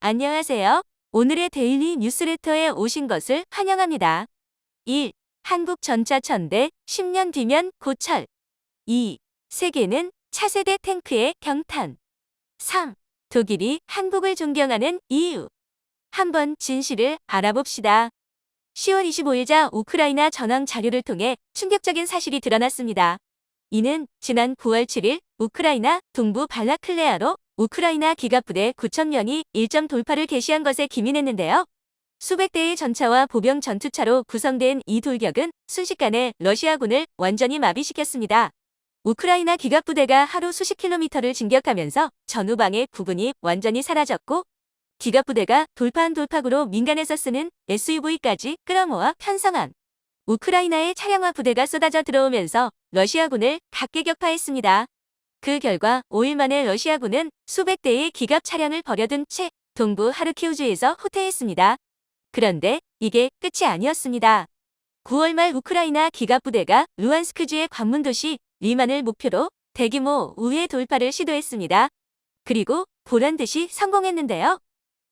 안녕하세요. 오늘의 데일리 뉴스레터에 오신 것을 환영합니다. 1. 한국 전차 천대 10년 뒤면 고철. 2. 세계는 차세대 탱크의 경탄. 3. 독일이 한국을 존경하는 이유. 한번 진실을 알아봅시다. 10월 25일자 우크라이나 전황 자료를 통해 충격적인 사실이 드러났습니다. 이는 지난 9월 7일 우크라이나 동부 발라클레아로 우크라이나 기갑부대 9천명이 1점 돌파를 개시한 것에 기민했는데요. 수백 대의 전차와 보병 전투차로 구성된 이 돌격은 순식간에 러시아군을 완전히 마비시켰습니다. 우크라이나 기갑부대가 하루 수십 킬로미터를 진격하면서 전후방의 구분이 완전히 사라졌고 기갑부대가 돌파한 돌파구로 민간에서 쓰는 SUV까지 끌어모아 편성한 우크라이나의 차량화 부대가 쏟아져 들어오면서 러시아군을 각계격파했습니다. 그 결과 5일 만에 러시아군은 수백 대의 기갑 차량을 버려둔 채 동부 하르키우주에서 후퇴했습니다. 그런데 이게 끝이 아니었습니다. 9월 말 우크라이나 기갑 부대가 루안스크주의 관문 도시 리만을 목표로 대규모 우회 돌파를 시도했습니다. 그리고 보란 듯이 성공했는데요.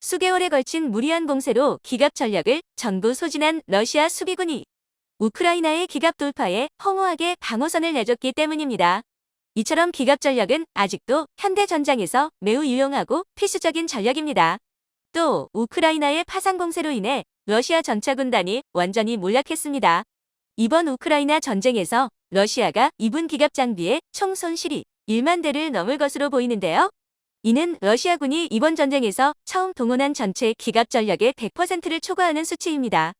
수개월에 걸친 무리한 공세로 기갑 전력을 전부 소진한 러시아 수비군이 우크라이나의 기갑 돌파에 허무하게 방어선을 내줬기 때문입니다. 이처럼 기갑 전력은 아직도 현대 전장에서 매우 유용하고 필수적인 전력입니다. 또 우크라이나의 파상 공세로 인해 러시아 전차 군단이 완전히 몰락했습니다. 이번 우크라이나 전쟁에서 러시아가 입은 기갑 장비의 총 손실이 1만 대를 넘을 것으로 보이는데요. 이는 러시아군이 이번 전쟁에서 처음 동원한 전체 기갑 전력의 100%를 초과하는 수치입니다.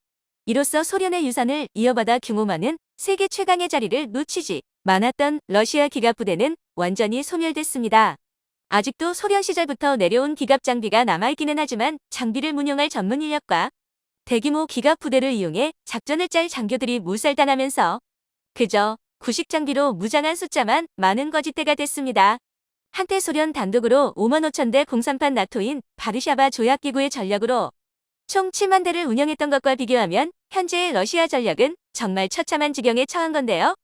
이로써 소련의 유산을 이어받아 규모 많은 세계 최강의 자리를 놓치지 많았던 러시아 기갑 부대는 완전히 소멸됐습니다. 아직도 소련 시절부터 내려온 기갑 장비가 남아있기는 하지만 장비를 운용할 전문 인력과 대규모 기갑 부대를 이용해 작전을 짤 장교들이 몰살당하면서 그저 구식 장비로 무장한 숫자만 많은 거짓대가 됐습니다. 한때 소련 단독으로 5만 5천 대 공산판 나토인 바르샤바 조약기구의 전력으로 총 7만 대를 운영했던 것과 비교하면 현재의 러시아 전력은 정말 처참한 지경에 처한 건데요.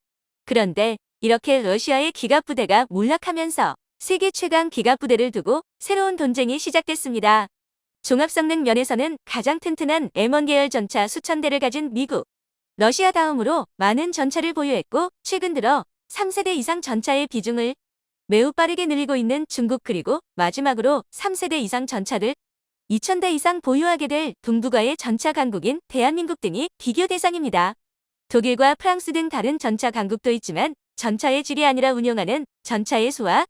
그런데 이렇게 러시아의 기갑 부대가 몰락하면서 세계 최강 기갑 부대를 두고 새로운 돈쟁이 시작됐습니다. 종합 성능 면에서는 가장 튼튼한 M1 계열 전차 수천 대를 가진 미국, 러시아 다음으로 많은 전차를 보유했고 최근 들어 3세대 이상 전차의 비중을 매우 빠르게 늘리고 있는 중국 그리고 마지막으로 3세대 이상 전차를 2,000대 이상 보유하게 될 동북아의 전차 강국인 대한민국 등이 비교 대상입니다. 독일과 프랑스 등 다른 전차 강국도 있지만 전차의 질이 아니라 운용하는 전차의 수와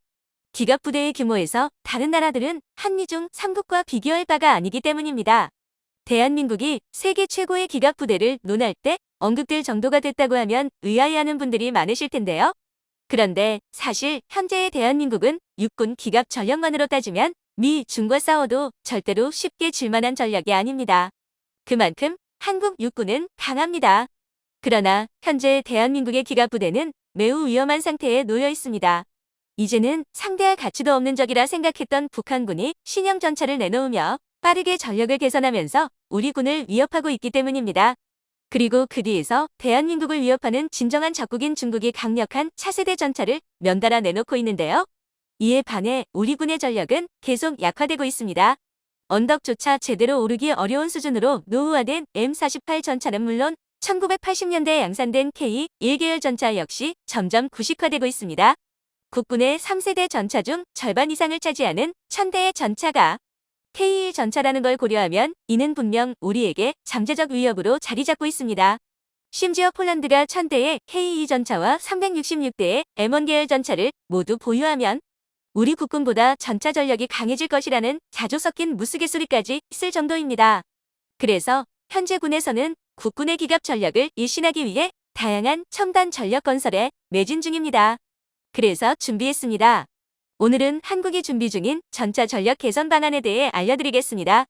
기갑 부대의 규모에서 다른 나라들은 한미 중 3국과 비교할 바가 아니기 때문입니다. 대한민국이 세계 최고의 기갑 부대를 논할 때 언급될 정도가 됐다고 하면 의아해하는 분들이 많으실 텐데요. 그런데 사실 현재의 대한민국은 육군 기갑 전력만으로 따지면 미, 중과 싸워도 절대로 쉽게 질 만한 전력이 아닙니다. 그만큼 한국 육군은 강합니다. 그러나 현재 대한민국의 기갑 부대는 매우 위험한 상태에 놓여 있습니다. 이제는 상대할 가치도 없는 적이라 생각했던 북한군이 신형 전차를 내놓으며 빠르게 전력을 개선하면서 우리 군을 위협하고 있기 때문입니다. 그리고 그 뒤에서 대한민국을 위협하는 진정한 적국인 중국이 강력한 차세대 전차를 면달아 내놓고 있는데요. 이에 반해 우리 군의 전력은 계속 약화되고 있습니다. 언덕조차 제대로 오르기 어려운 수준으로 노후화된 M48 전차는 물론 1980년대에 양산된 K1계열 전차 역시 점점 구식화되고 있습니다. 국군의 3세대 전차 중 절반 이상을 차지하는 1000대의 전차가 K1 전차라는 걸 고려하면 이는 분명 우리에게 잠재적 위협으로 자리 잡고 있습니다. 심지어 폴란드가 1000대의 K2 전차와 366대의 M1 계열 전차를 모두 보유하면 우리 국군보다 전차 전력이 강해질 것이라는 자조 섞인 무스개소리까지 있을 정도입니다. 그래서 현재 군에서는 국군의 기갑 전력을 일신하기 위해 다양한 첨단 전력 건설에 매진 중입니다. 그래서 준비했습니다. 오늘은 한국이 준비 중인 전차 전력 개선 방안에 대해 알려드리겠습니다.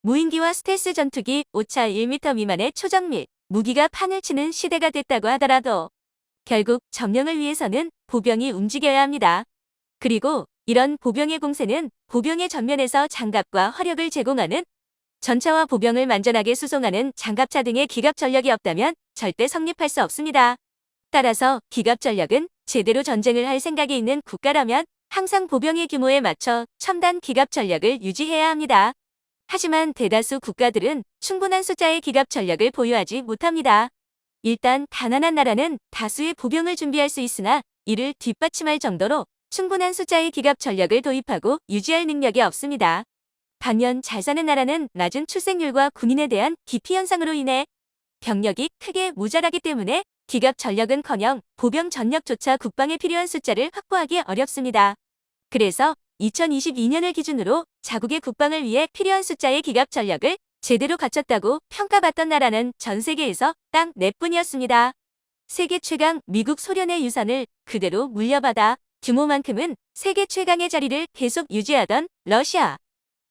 무인기와 스텔스 전투기 5차 1m 미만의 초정밀 무기가 판을 치는 시대가 됐다고 하더라도 결국 점령을 위해서는 보병이 움직여야 합니다. 그리고 이런 보병의 공세는 보병의 전면에서 장갑과 화력을 제공하는 전차와 보병을 만전하게 수송하는 장갑차 등의 기갑 전력이 없다면 절대 성립할 수 없습니다. 따라서 기갑 전력은 제대로 전쟁을 할 생각이 있는 국가라면 항상 보병의 규모에 맞춰 첨단 기갑 전력을 유지해야 합니다. 하지만 대다수 국가들은 충분한 숫자의 기갑 전력을 보유하지 못합니다. 일단 가난한 나라는 다수의 보병을 준비할 수 있으나 이를 뒷받침할 정도로 충분한 숫자의 기갑 전력을 도입하고 유지할 능력이 없습니다. 반면 잘 사는 나라는 낮은 출생률과 군인에 대한 기피 현상으로 인해 병력이 크게 모자라기 때문에 기갑 전력은커녕 보병 전력조차 국방에 필요한 숫자를 확보하기 어렵습니다. 그래서 2022년을 기준으로 자국의 국방을 위해 필요한 숫자의 기갑 전력을 제대로 갖췄다고 평가받던 나라는 전 세계에서 딱 4뿐이었습니다. 세계 최강 미국 소련의 유산을 그대로 물려받아 규모만큼은 세계 최강의 자리를 계속 유지하던 러시아.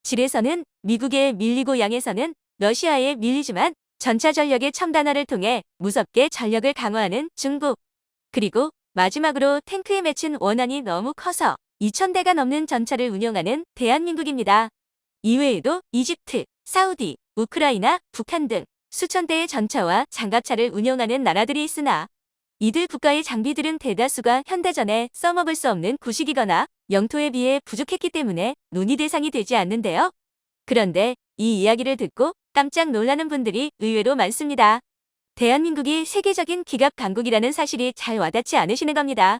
질에서는 미국에 밀리고 양에서는 러시아에 밀리지만 전차 전력의 첨단화를 통해 무섭게 전력을 강화하는 중국. 그리고 마지막으로 탱크에 맺힌 원한이 너무 커서 2,000대가 넘는 전차를 운용하는 대한민국입니다. 이외에도 이집트, 사우디, 우크라이나, 북한 등 수천 대의 전차와 장갑차를 운용하는 나라들이 있으나 이들 국가의 장비들은 대다수가 현대전에 써먹을 수 없는 구식이거나 영토에 비해 부족했기 때문에 논의 대상이 되지 않는데요. 그런데 이 이야기를 듣고 깜짝 놀라는 분들이 의외로 많습니다. 대한민국이 세계적인 기갑 강국이라는 사실이 잘 와닿지 않으시는 겁니다.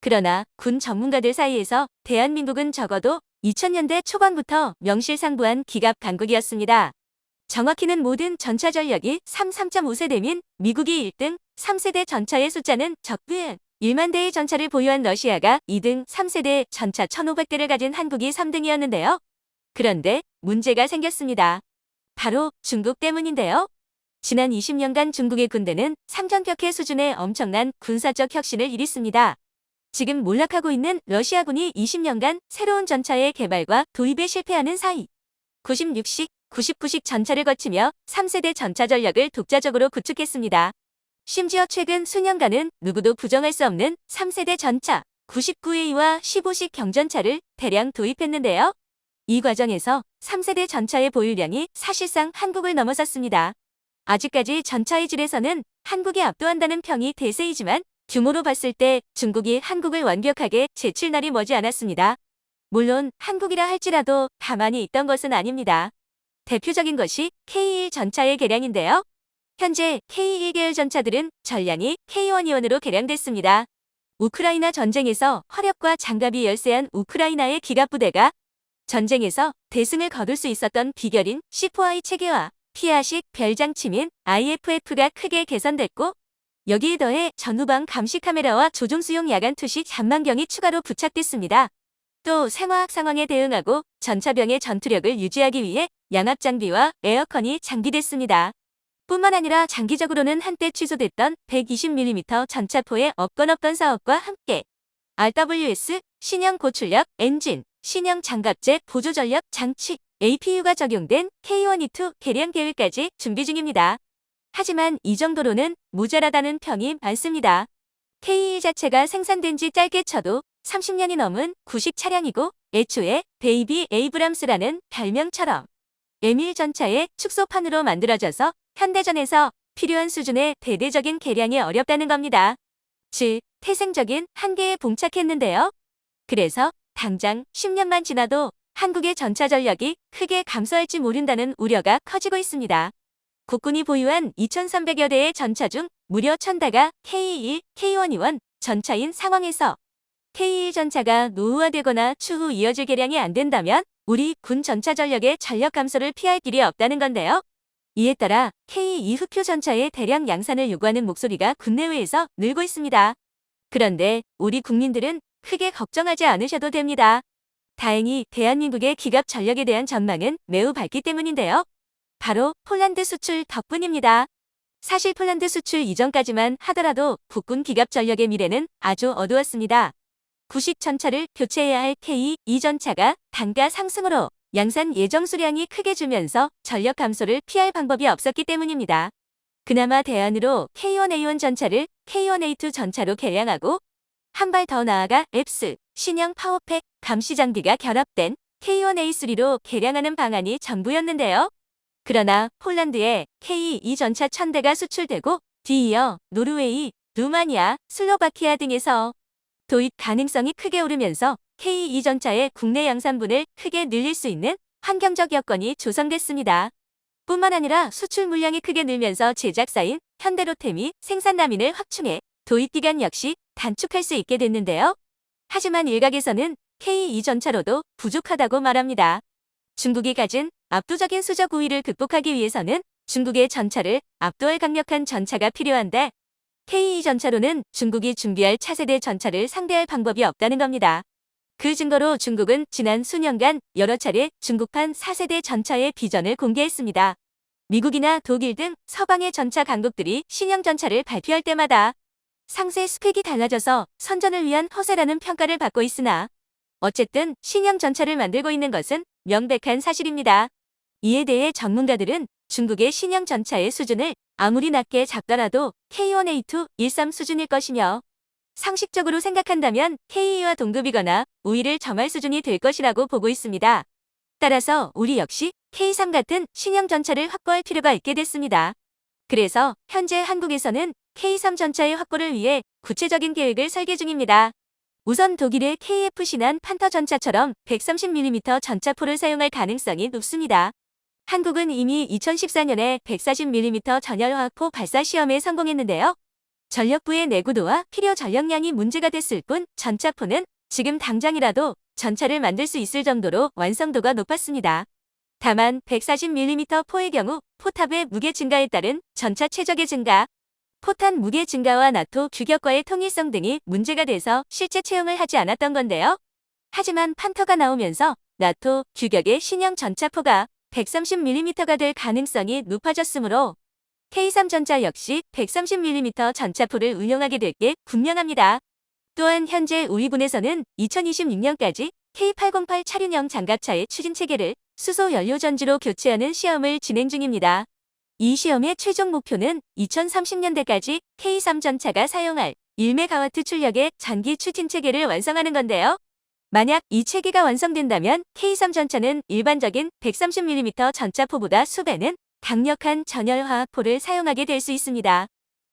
그러나 군 전문가들 사이에서 대한민국은 적어도 2000년대 초반부터 명실상부한 기갑 강국이었습니다. 정확히는 모든 전차 전력이 3, 3.5세대민 미국이 1등, 3세대 전차의 숫자는 적은 1만 대의 전차를 보유한 러시아가 2등, 3세대 전차 1,500대를 가진 한국이 3등이었는데요. 그런데 문제가 생겼습니다. 바로 중국 때문인데요. 지난 20년간 중국의 군대는 삼전격해 수준의 엄청난 군사적 혁신을 일으켰습니다. 지금 몰락하고 있는 러시아군이 20년간 새로운 전차의 개발과 도입에 실패하는 사이 96식, 99식 전차를 거치며 3세대 전차 전력을 독자적으로 구축했습니다. 심지어 최근 수년간은 누구도 부정할 수 없는 3세대 전차 99A와 15식 경전차를 대량 도입했는데요. 이 과정에서 3세대 전차의 보유량이 사실상 한국을 넘어섰습니다. 아직까지 전차의 질에서는 한국이 압도한다는 평이 대세이지만 규모로 봤을 때 중국이 한국을 완벽하게 제칠 날이 머지 않았습니다. 물론 한국이라 할지라도 가만히 있던 것은 아닙니다. 대표적인 것이 K1 전차의 개량인데요. 현재 K1 계열 전차들은 전량이 K1이원으로 개량됐습니다. 우크라이나 전쟁에서 화력과 장갑이 열세한 우크라이나의 기갑부대가 전쟁에서 대승을 거둘 수 있었던 비결인 C4I 체계와 피아식 별장치민 IFF가 크게 개선됐고 여기에 더해 전후방 감시 카메라와 조종수용 야간 투시 잠만경이 추가로 부착됐습니다. 또 생화학 상황에 대응하고 전차병의 전투력을 유지하기 위해 양압 장비와 에어컨이 장비됐습니다. 뿐만 아니라 장기적으로는 한때 취소됐던 120mm 전차포의 없건 없던 사업과 함께 RWS, 신형 고출력 엔진, 신형 장갑제 보조전력 장치, APU가 적용된 K1E2 개량 계획까지 준비 중입니다. 하지만 이 정도로는 모자라다는 평이 많습니다. K1 자체가 생산된 지 짧게 쳐도 30년이 넘은 구식 차량이고 애초에 베이비 에이브람스라는 별명처럼 M1 전차의 축소판으로 만들어져서 현대전에서 필요한 수준의 대대적인 개량이 어렵다는 겁니다. 즉, 태생적인 한계에 봉착했는데요. 그래서 당장 10년만 지나도 한국의 전차 전력이 크게 감소할지 모른다는 우려가 커지고 있습니다. 국군이 보유한 2,300여 대의 전차 중 무려 1,000대가 K1, K1E1 전차인 상황에서 K1 전차가 노후화되거나 추후 이어질 개량이 안 된다면 우리 군 전차 전력의 전력 감소를 피할 길이 없다는 건데요. 이에 따라 K2 흑표 전차의 대량 양산을 요구하는 목소리가 국내외에서 늘고 있습니다. 그런데 우리 국민들은 크게 걱정하지 않으셔도 됩니다. 다행히 대한민국의 기갑 전력에 대한 전망은 매우 밝기 때문인데요. 바로 폴란드 수출 덕분입니다. 사실 폴란드 수출 이전까지만 하더라도 북군 기갑 전력의 미래는 아주 어두웠습니다. 구식 전차를 교체해야 할 K2 전차가 단가 상승으로 양산 예정 수량이 크게 주면서 전력 감소를 피할 방법이 없었기 때문입니다. 그나마 대안으로 K1A1 전차를 K1A2 전차로 개량하고 한 발 더 나아가 앱스, 신형 파워팩, 감시 장비가 결합된 K1A3로 개량하는 방안이 전부였는데요. 그러나 폴란드에 K2 전차 1000대가 수출되고 뒤이어 노르웨이, 루마니아, 슬로바키아 등에서 도입 가능성이 크게 오르면서 K2 전차의 국내 양산분을 크게 늘릴 수 있는 환경적 여건이 조성됐습니다. 뿐만 아니라 수출 물량이 크게 늘면서 제작사인 현대로템이 생산 라인을 확충해 도입 기간 역시 단축할 수 있게 됐는데요. 하지만 일각에서는 K2 전차로도 부족하다고 말합니다. 중국이 가진 압도적인 수적 우위를 극복하기 위해서는 중국의 전차를 압도할 강력한 전차가 필요한데 K2 전차로는 중국이 준비할 차세대 전차를 상대할 방법이 없다는 겁니다. 그 증거로 중국은 지난 수년간 여러 차례 중국판 4세대 전차의 비전을 공개했습니다. 미국이나 독일 등 서방의 전차 강국들이 신형 전차를 발표할 때마다 상세 스펙이 달라져서 선전을 위한 허세라는 평가를 받고 있으나 어쨌든 신형 전차를 만들고 있는 것은 명백한 사실입니다. 이에 대해 전문가들은 중국의 신형 전차의 수준을 아무리 낮게 잡더라도 K1A2 13 수준일 것이며 상식적으로 생각한다면 K2와 동급이거나 우위를 점할 수준이 될 것이라고 보고 있습니다. 따라서 우리 역시 K3 같은 신형 전차를 확보할 필요가 있게 됐습니다. 그래서 현재 한국에서는 K3 전차의 확보를 위해 구체적인 계획을 설계 중입니다. 우선 독일의 KF 신한 판터 전차처럼 130mm 전차포를 사용할 가능성이 높습니다. 한국은 이미 2014년에 140mm 전열화학포 발사 시험에 성공했는데요. 전력부의 내구도와 필요 전력량이 문제가 됐을 뿐 전차포는 지금 당장이라도 전차를 만들 수 있을 정도로 완성도가 높았습니다. 다만 140mm 포의 경우 포탑의 무게 증가에 따른 전차 최적의 증가, 포탄 무게 증가와 나토 규격과의 통일성 등이 문제가 돼서 실제 채용을 하지 않았던 건데요. 하지만 판터가 나오면서 나토 규격의 신형 전차포가 130mm가 될 가능성이 높아졌으므로 K3 전차 역시 130mm 전차포를 운용하게 될 게 분명합니다. 또한 현재 우리군에서는 2026년까지 K808 차륜형 장갑차의 추진 체계를 수소 연료 전지로 교체하는 시험을 진행 중입니다. 이 시험의 최종 목표는 2030년대까지 K3 전차가 사용할 1메가와트 출력의 전기 추진 체계를 완성하는 건데요. 만약 이 체계가 완성된다면 K3 전차는 일반적인 130mm 전차포보다 수배는 강력한 전열화학포를 사용하게 될 수 있습니다.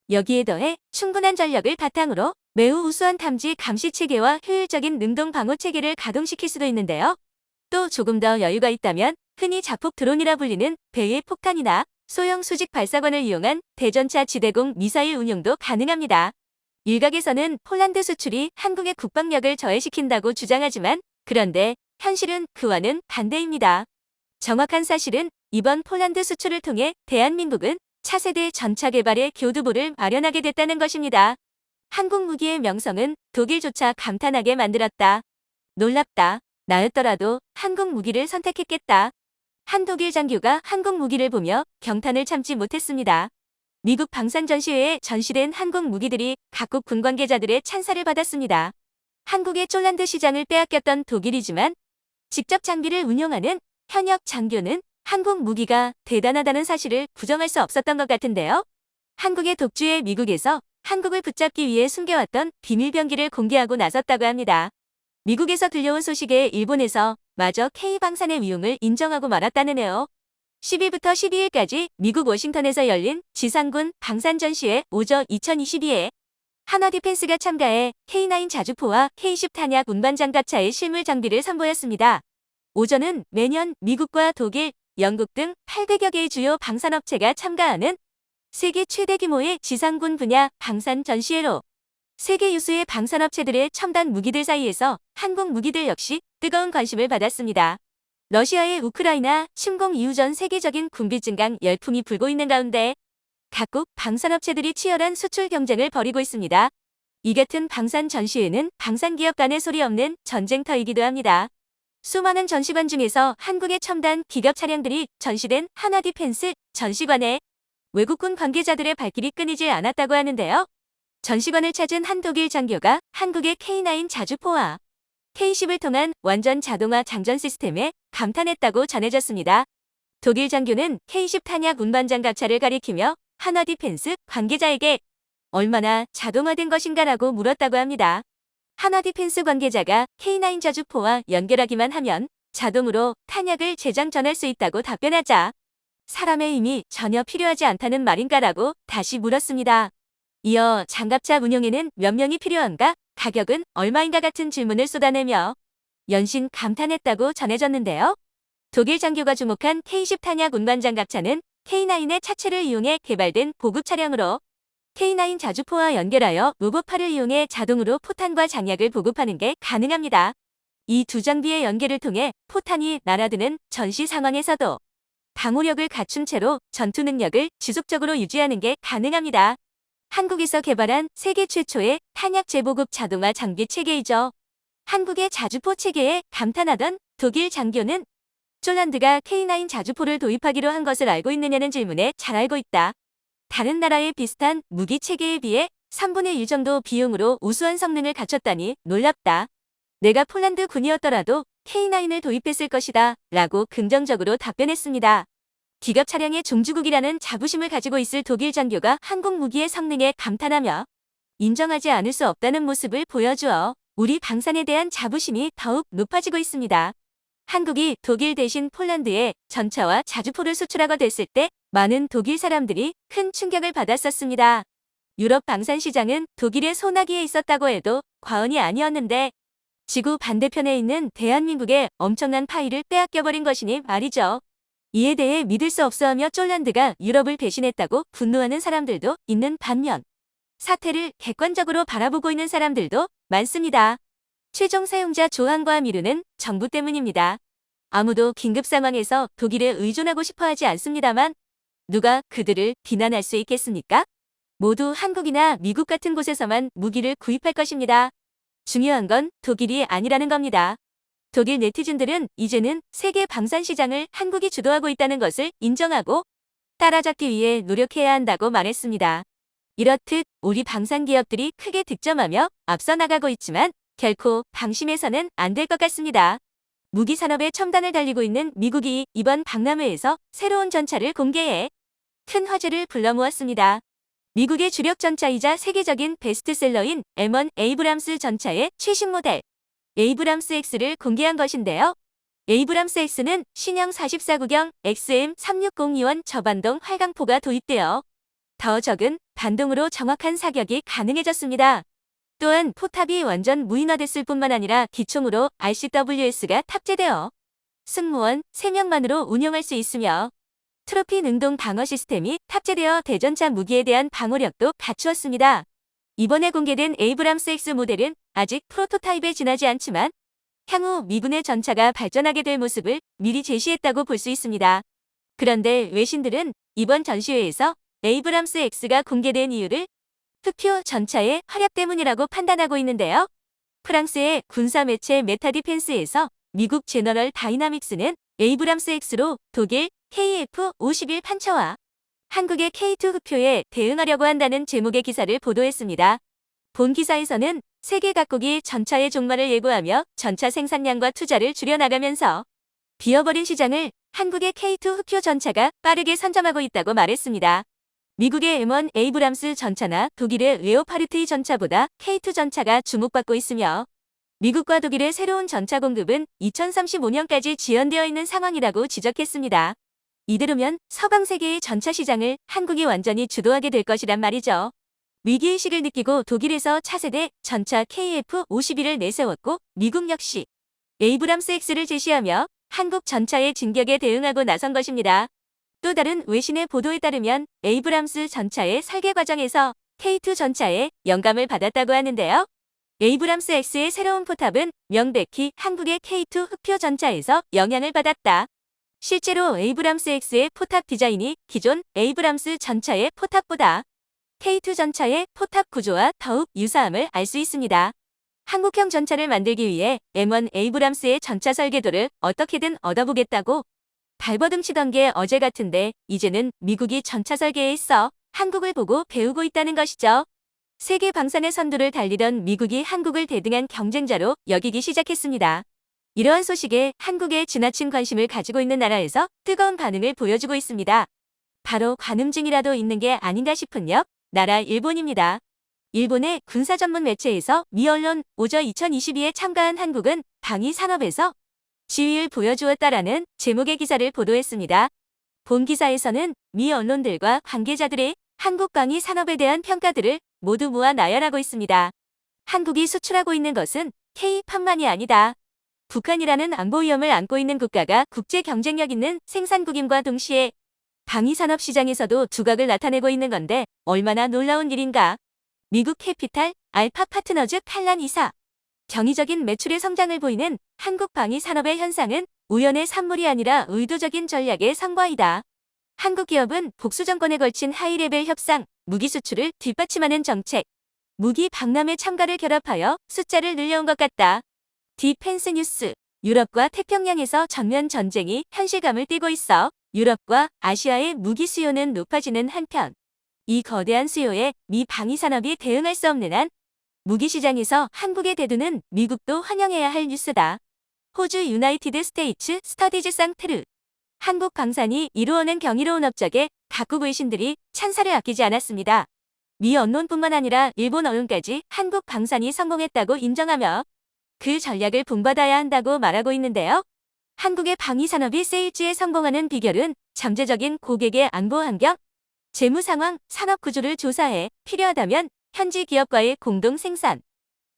여기에 더해 충분한 전력을 바탕으로 매우 우수한 탐지 감시 체계와 효율적인 능동 방어 체계를 가동시킬 수도 있는데요. 또 조금 더 여유가 있다면 흔히 자폭 드론이라 불리는 배의 폭탄이나 소형 수직 발사관을 이용한 대전차 지대공 미사일 운용도 가능합니다. 일각에서는 폴란드 수출이 한국의 국방력을 저해시킨다고 주장하지만 그런데 현실은 그와는 반대입니다. 정확한 사실은 이번 폴란드 수출을 통해 대한민국은 차세대 전차 개발의 교두보를 마련하게 됐다는 것입니다. 한국 무기의 명성은 독일조차 감탄하게 만들었다. 놀랍다. 나였더라도 한국 무기를 선택했겠다. 한 독일 장교가 한국 무기를 보며 경탄을 참지 못했습니다. 미국 방산 전시회에 전시된 한국 무기들이 각국 군 관계자들의 찬사를 받았습니다. 한국의 쫄란드 시장을 빼앗겼던 독일이지만 직접 장비를 운용하는 현역 장교는 한국 무기가 대단하다는 사실을 부정할 수 없었던 것 같은데요. 한국의 독주의 미국에서 한국을 붙잡기 위해 숨겨왔던 비밀병기를 공개하고 나섰다고 합니다. 미국에서 들려온 소식에 일본에서 마저 K방산의 위용을 인정하고 말았다는데요. 10일부터 12일까지 미국 워싱턴에서 열린 지상군 방산 전시회 오저 2022에 한화 디펜스가 참가해 K9 자주포와 K10 탄약 운반 장갑차의 실물 장비를 선보였습니다. 오전은 매년 미국과 독일, 영국 등 800여 개의 주요 방산업체가 참가하는 세계 최대 규모의 지상군 분야 방산 전시회로 세계 유수의 방산업체들의 첨단 무기들 사이에서 한국 무기들 역시 뜨거운 관심을 받았습니다. 러시아의 우크라이나 침공 이후 전 세계적인 군비 증강 열풍이 불고 있는 가운데 각국 방산업체들이 치열한 수출 경쟁을 벌이고 있습니다. 이 같은 방산 전시회는 방산기업 간의 소리 없는 전쟁터이기도 합니다. 수많은 전시관 중에서 한국의 첨단 기갑 차량들이 전시된 하나 디펜스 전시관에 외국군 관계자들의 발길이 끊이지 않았다고 하는데요. 전시관을 찾은 한 독일 장교가 한국의 K9 자주포와 K10을 통한 완전 자동화 장전 시스템에 감탄했다고 전해졌습니다. 독일 장교는 K10 탄약 운반 장 갑차를 가리키며 하나 디펜스 관계자에게 얼마나 자동화된 것인가라고 물었다고 합니다. 하나 디펜스 관계자가 K9 자주포와 연결하기만 하면 자동으로 탄약을 재장 전할 수 있다고 답변하자 사람의 힘이 전혀 필요하지 않다는 말인가라고 다시 물었습니다. 이어 장갑차 운용에는 몇 명이 필요한가? 가격은 얼마인가 같은 질문을 쏟아내며 연신 감탄했다고 전해졌는데요. 독일 장교가 주목한 K10 탄약 운반장 각차는 K9의 차체를 이용해 개발된 보급 차량으로 K9 자주포와 연결하여 로봇팔을 이용해 자동으로 포탄과 장약을 보급하는 게 가능합니다. 이 두 장비의 연계를 통해 포탄이 날아드는 전시 상황에서도 방호력을 갖춘 채로 전투 능력을 지속적으로 유지하는 게 가능합니다. 한국에서 개발한 세계 최초의 탄약 재보급 자동화 장비 체계이죠. 한국의 자주포 체계에 감탄하던 독일 장교는 쫄란드가 K9 자주포를 도입하기로 한 것을 알고 있느냐는 질문에 잘 알고 있다. 다른 나라의 비슷한 무기 체계에 비해 3분의 1 정도 비용으로 우수한 성능을 갖췄다니 놀랍다. 내가 폴란드 군이었더라도 K9을 도입했을 것이다. 라고 긍정적으로 답변했습니다. 기갑 차량의 종주국이라는 자부심을 가지고 있을 독일 장교가 한국 무기의 성능에 감탄하며 인정하지 않을 수 없다는 모습을 보여주어 우리 방산에 대한 자부심이 더욱 높아지고 있습니다. 한국이 독일 대신 폴란드에 전차와 자주포를 수출하게 됐을 때 많은 독일 사람들이 큰 충격을 받았었습니다. 유럽 방산 시장은 독일의 소나기에 있었다고 해도 과언이 아니었는데 지구 반대편에 있는 대한민국의 엄청난 파이를 빼앗겨버린 것이니 말이죠. 이에 대해 믿을 수 없어하며 쫄란드가 유럽을 배신했다고 분노하는 사람들도 있는 반면 사태를 객관적으로 바라보고 있는 사람들도 많습니다. 최종 사용자 조항과 미루는 정부 때문입니다. 아무도 긴급 상황에서 독일에 의존하고 싶어 하지 않습니다만 누가 그들을 비난할 수 있겠습니까? 모두 한국이나 미국 같은 곳에서만 무기를 구입할 것입니다. 중요한 건 독일이 아니라는 겁니다. 독일 네티즌들은 이제는 세계 방산 시장을 한국이 주도하고 있다는 것을 인정하고 따라잡기 위해 노력해야 한다고 말했습니다. 이렇듯 우리 방산 기업들이 크게 득점하며 앞서 나가고 있지만 결코 방심해서는 안 될 것 같습니다. 무기 산업의 첨단을 달리고 있는 미국이 이번 박람회에서 새로운 전차를 공개해 큰 화제를 불러모았습니다. 미국의 주력 전차이자 세계적인 베스트셀러인 M1 에이브람스 전차의 최신 모델 에이브람스 X를 공개한 것인데요. 에이브람스 X는 신형 44구경 XM3602원 저반동 활강포가 도입되어 더 적은 반동으로 정확한 사격이 가능해졌습니다. 또한 포탑이 완전 무인화됐을 뿐만 아니라 기총으로 RCWS가 탑재되어 승무원 3명만으로 운영할 수 있으며 트로피 능동 방어 시스템이 탑재되어 대전차 무기에 대한 방어력도 갖추었습니다. 이번에 공개된 에이브람스 X 모델은 아직 프로토타입에 지나지 않지만 향후 미군의 전차가 발전하게 될 모습을 미리 제시했다고 볼 수 있습니다. 그런데 외신들은 이번 전시회에서 에이브람스 X가 공개된 이유를 흑표 전차의 활약 때문이라고 판단하고 있는데요. 프랑스의 군사 매체 메타디펜스에서 미국 제너럴 다이나믹스는 에이브람스 X로 독일 KF-51 판처와 한국의 K2 흑표에 대응하려고 한다는 제목의 기사를 보도했습니다. 본 기사에서는 세계 각국이 전차의 종말을 예고하며 전차 생산량과 투자를 줄여나가면서 비어버린 시장을 한국의 K2 흑표 전차가 빠르게 선점하고 있다고 말했습니다. 미국의 M1 에이브람스 전차나 독일의 레오파르트 전차보다 K2 전차가 주목받고 있으며 미국과 독일의 새로운 전차 공급은 2035년까지 지연되어 있는 상황이라고 지적했습니다. 이대로면 서방 세계의 전차 시장을 한국이 완전히 주도하게 될 것이란 말이죠. 위기의식을 느끼고 독일에서 차세대 전차 KF-51을 내세웠고 미국 역시 에이브람스 X를 제시하며 한국 전차의 진격에 대응하고 나선 것입니다. 또 다른 외신의 보도에 따르면 에이브람스 전차의 설계 과정에서 K2 전차에 영감을 받았다고 하는데요. 에이브람스 X의 새로운 포탑은 명백히 한국의 K2 흑표 전차에서 영향을 받았다. 실제로 에이브람스 X의 포탑 디자인이 기존 에이브람스 전차의 포탑보다 K2 전차의 포탑 구조와 더욱 유사함을 알 수 있습니다. 한국형 전차를 만들기 위해 M1 에이브람스의 전차 설계도를 어떻게든 얻어보겠다고 발버둥 치던 게 어제 같은데 이제는 미국이 전차 설계에 있어 한국을 보고 배우고 있다는 것이죠. 세계 방산의 선두를 달리던 미국이 한국을 대등한 경쟁자로 여기기 시작했습니다. 이러한 소식에 한국에 지나친 관심을 가지고 있는 나라에서 뜨거운 반응을 보여주고 있습니다. 바로 관음 중이라도 있는 게 아닌가 싶은 역 나라 일본입니다. 일본의 군사 전문 매체에서 미 언론 오저 2022에 참가한 한국은 방위 산업에서 지위를 보여주었다라는 제목의 기사를 보도했습니다. 본 기사에서는 미 언론들과 관계자들의 한국 방위 산업에 대한 평가들을 모두 모아 나열하고 있습니다. 한국이 수출하고 있는 것은 K-팝만이 아니다. 북한이라는 안보 위험을 안고 있는 국가가 국제 경쟁력 있는 생산국임과 동시에 방위산업 시장에서도 두각을 나타내고 있는 건데 얼마나 놀라운 일인가. 미국 캐피탈 알파 파트너즈 칼란 이사. 경이적인 매출의 성장을 보이는 한국 방위 산업의 현상은 우연의 산물이 아니라 의도적인 전략의 성과이다. 한국 기업은 복수 정권에 걸친 하이레벨 협상, 무기 수출을 뒷받침하는 정책, 무기 박람회 참가를 결합하여 숫자를 늘려온 것 같다. 디펜스 뉴스 유럽과 태평양에서 전면 전쟁이 현실감을 띠고 있어 유럽과 아시아의 무기 수요는 높아지는 한편 이 거대한 수요에 미 방위 산업이 대응할 수 없는 한 무기 시장에서 한국의 대두는 미국도 환영해야 할 뉴스다. 호주 유나이티드 스테이츠 스터디즈 상트르 한국 방산이 이루어낸 경이로운 업적에 각국 외신들이 찬사를 아끼지 않았습니다. 미 언론뿐만 아니라 일본 언론까지 한국 방산이 성공했다고 인정하며 그 전략을 본받아야 한다고 말하고 있는데요. 한국의 방위 산업이 세일즈에 성공하는 비결은 잠재적인 고객의 안보 환경, 재무 상황, 산업 구조를 조사해 필요하다면 현지 기업과의 공동 생산,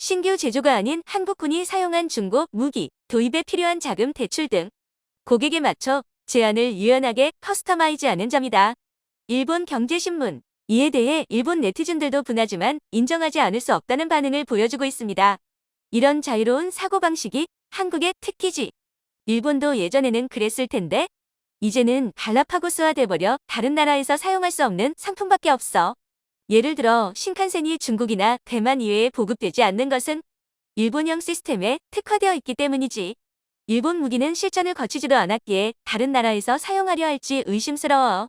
신규 제조가 아닌 한국군이 사용한 중고 무기, 도입에 필요한 자금 대출 등 고객에 맞춰 제안을 유연하게 커스터마이즈하는 점이다. 일본 경제신문 이에 대해 일본 네티즌들도 분하지만 인정하지 않을 수 없다는 반응을 보여주고 있습니다. 이런 자유로운 사고방식이 한국의 특기지. 일본도 예전에는 그랬을 텐데 이제는 갈라파고스화 돼버려 다른 나라에서 사용할 수 없는 상품밖에 없어. 예를 들어 신칸센이 중국이나 대만 이외에 보급되지 않는 것은 일본형 시스템에 특화되어 있기 때문이지. 일본 무기는 실전을 거치지도 않았기에 다른 나라에서 사용하려 할지 의심스러워.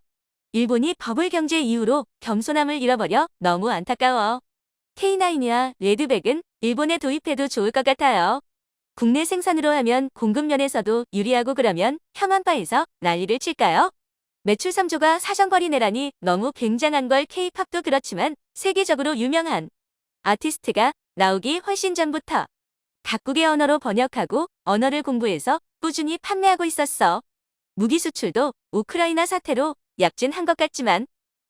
일본이 버블 경제 이후로 겸손함을 잃어버려 너무 안타까워. K9이나 레드백은 일본에 도입해도 좋을 것 같아요. 국내 생산으로 하면 공급 면에서도 유리하고 그러면 형한파에서 난리를 칠까요? 매출 3조가 사정거리 내라니 너무 굉장한 걸 K-팝도 그렇지만 세계적으로 유명한 아티스트가 나오기 훨씬 전부터 각국의 언어로 번역하고 언어를 공부해서 꾸준히 판매하고 있었어. 무기 수출도 우크라이나 사태로 약진한 것 같지만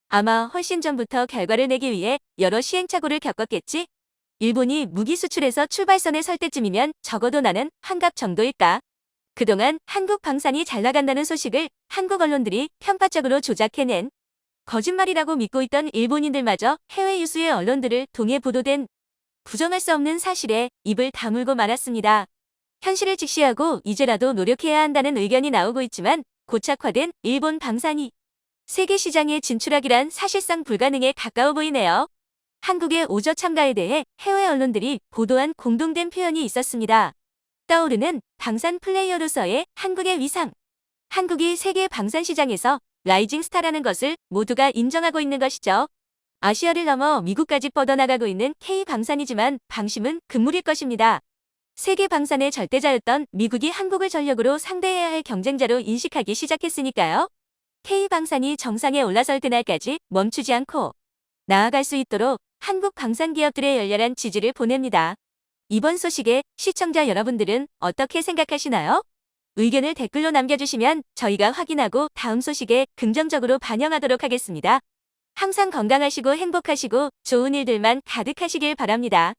아마 훨씬 전부터 결과를 내기 위해 여러 시행착오를 겪었겠지? 일본이 무기 수출에서 출발선에 설 때쯤이면 적어도 나는 환갑 정도일까? 그동안 한국 방산이 잘 나간다는 소식을 한국 언론들이 편파적으로 조작해낸 거짓말이라고 믿고 있던 일본인들마저 해외 유수의 언론들을 통해 보도된 부정할 수 없는 사실에 입을 다물고 말았습니다. 현실을 직시하고 이제라도 노력해야 한다는 의견이 나오고 있지만 고착화된 일본 방산이 세계 시장에 진출하기란 사실상 불가능에 가까워 보이네요. 한국의 오저 참가에 대해 해외 언론들이 보도한 공동된 표현이 있었습니다. 떠오르는 방산 플레이어로서의 한국의 위상. 한국이 세계 방산 시장에서 라이징 스타라는 것을 모두가 인정하고 있는 것이죠. 아시아를 넘어 미국까지 뻗어나가고 있는 K 방산이지만 방심은 금물일 것입니다. 세계 방산의 절대자였던 미국이 한국을 전력으로 상대해야 할 경쟁자로 인식하기 시작했으니까요. K방산이 정상에 올라설 그날까지 멈추지 않고 나아갈 수 있도록 한국 방산 기업들의 열렬한 지지를 보냅니다. 이번 소식에 시청자 여러분들은 어떻게 생각하시나요? 의견을 댓글로 남겨주시면 저희가 확인하고 다음 소식에 긍정적으로 반영하도록 하겠습니다. 항상 건강하시고 행복하시고 좋은 일들만 가득하시길 바랍니다.